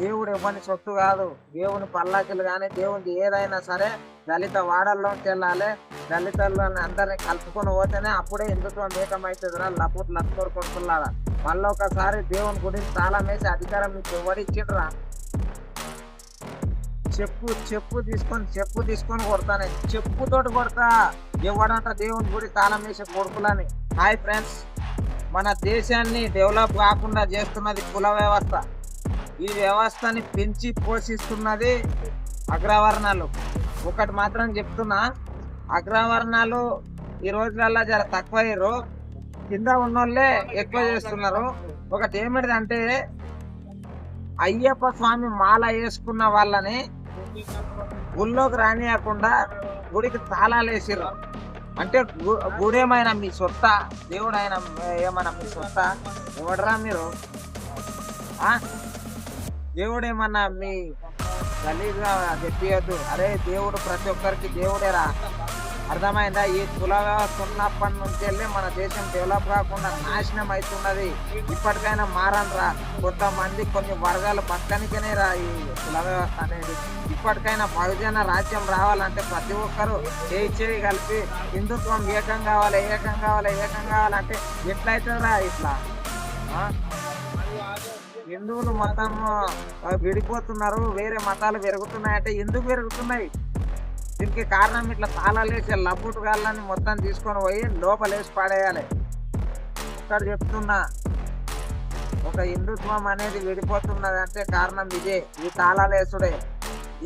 దేవుడు ఇవ్వని సొత్తు కాదు. దేవుని పల్లాకిలు కానీ దేవుని ఏదైనా సరే దళిత వాడల్లోకి వెళ్ళాలి దళితులను అందరిని కలుపుకొని పోతేనే అప్పుడే హిందుత్వం ఏకమవుతుందిరా లపూట్ లక్కోరు కొడుతున్నారా మళ్ళీ ఒకసారి దేవుని గురించి తాళం వేసి అధికారం మీకు ఎవరిచ్చిండ్రా చెప్పు చెప్పు తీసుకొని చెప్పు తీసుకొని కొడతానే. చెప్పుతోటి కొడతా. ఎవడంట దేవుని గుడి తాళం వేసే కొడుకులని? హాయ్ ఫ్రెండ్స్ మన దేశాన్ని డెవలప్ కాకుండా చేస్తున్నది కుల వ్యవస్థ. ఈ వ్యవస్థని పెంచి పోషిస్తున్నది అగ్రవర్ణాలు. ఒకటి మాత్రం చెప్తున్నా అగ్రవర్ణాలు ఈ రోజులలో జర తక్కువ అయ్యారు కింద ఉన్నోళ్ళే ఎక్కువ చేస్తున్నారు. ఒకటి ఏమిటిదంటే అయ్యప్ప స్వామి మాల వేసుకున్న వాళ్ళని గుళ్ళోకి రానియకుండా గుడికి తాళాలు వేసిర్రు. అంటే గుడేమైనా మీ సొత్త దేవుడు ఏమైనా మీ సొత్త ఎవడరా మీరు? దేవుడు ఏమన్నా మీ గలీగా చెప్పియద్దు. అరే దేవుడు ప్రతి ఒక్కరికి దేవుడేరా. అర్థమైందా? ఈ కుల వ్యవస్థ ఉన్నప్పటి నుంచి వెళ్ళి మన దేశం డెవలప్ కాకుండా నాశనం అవుతున్నది ఇప్పటికైనా మారనరా కొంతమంది కొన్ని వర్గాలు పక్కనికనే రా ఈ కుల వ్యవస్థ అనేది. ఇప్పటికైనా బహుజన రాజ్యం రావాలంటే ప్రతి ఒక్కరు చేయి చేయి కలిపి హిందుత్వం ఏకం కావాలి ఏకం కావాలి ఏకం కావాలంటే ఎట్లయితుందిరా ఇట్లా? హిందువులు మతం విడిపోతున్నారు. వేరే మతాలు పెరుగుతున్నాయంటే ఎందుకు పెరుగుతున్నాయి? దీనికి కారణం ఇట్లా తాళాలు వేసి లబ్బుటు గాళ్ళని మొత్తం తీసుకొని పోయి లోపలేసి పాడేయాలి. ఇక్కడ చెప్తున్నా ఒక హిందుత్వం అనేది విడిపోతున్నది అంటే కారణం ఇదే. ఈ తాళాలు వేసుడే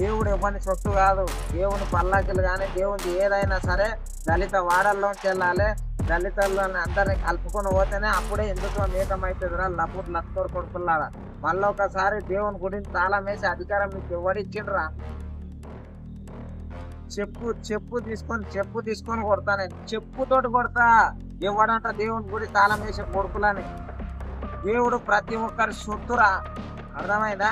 దేవుడు ఇవ్వని సొత్తు కాదు. దేవుని పల్లాకిలు కానీ దేవుని ఏదైనా సరే దళిత వాడల్లోకి వెళ్ళాలి. దళితులను అందరిని కలుపుకొని పోతేనే అప్పుడే హిందుత్వం ఏకమవుతుందిరా లపూట్ లక్కోరు కొడుకున్నాడా మళ్ళీ ఒకసారి దేవుని గురించి తాళం వేసి అధికారం మీకు ఎవరిచ్చిండ్రా? చెప్పు చెప్పు తీసుకొని చెప్పు తీసుకొని కొడతానే చెప్పుతోటి కొడతా. ఎవడంట దేవుని గుడి తాళం వేసే కొడుకులని? దేవుడు ప్రతి ఒక్కరి సొత్తురా. అర్థమైందా?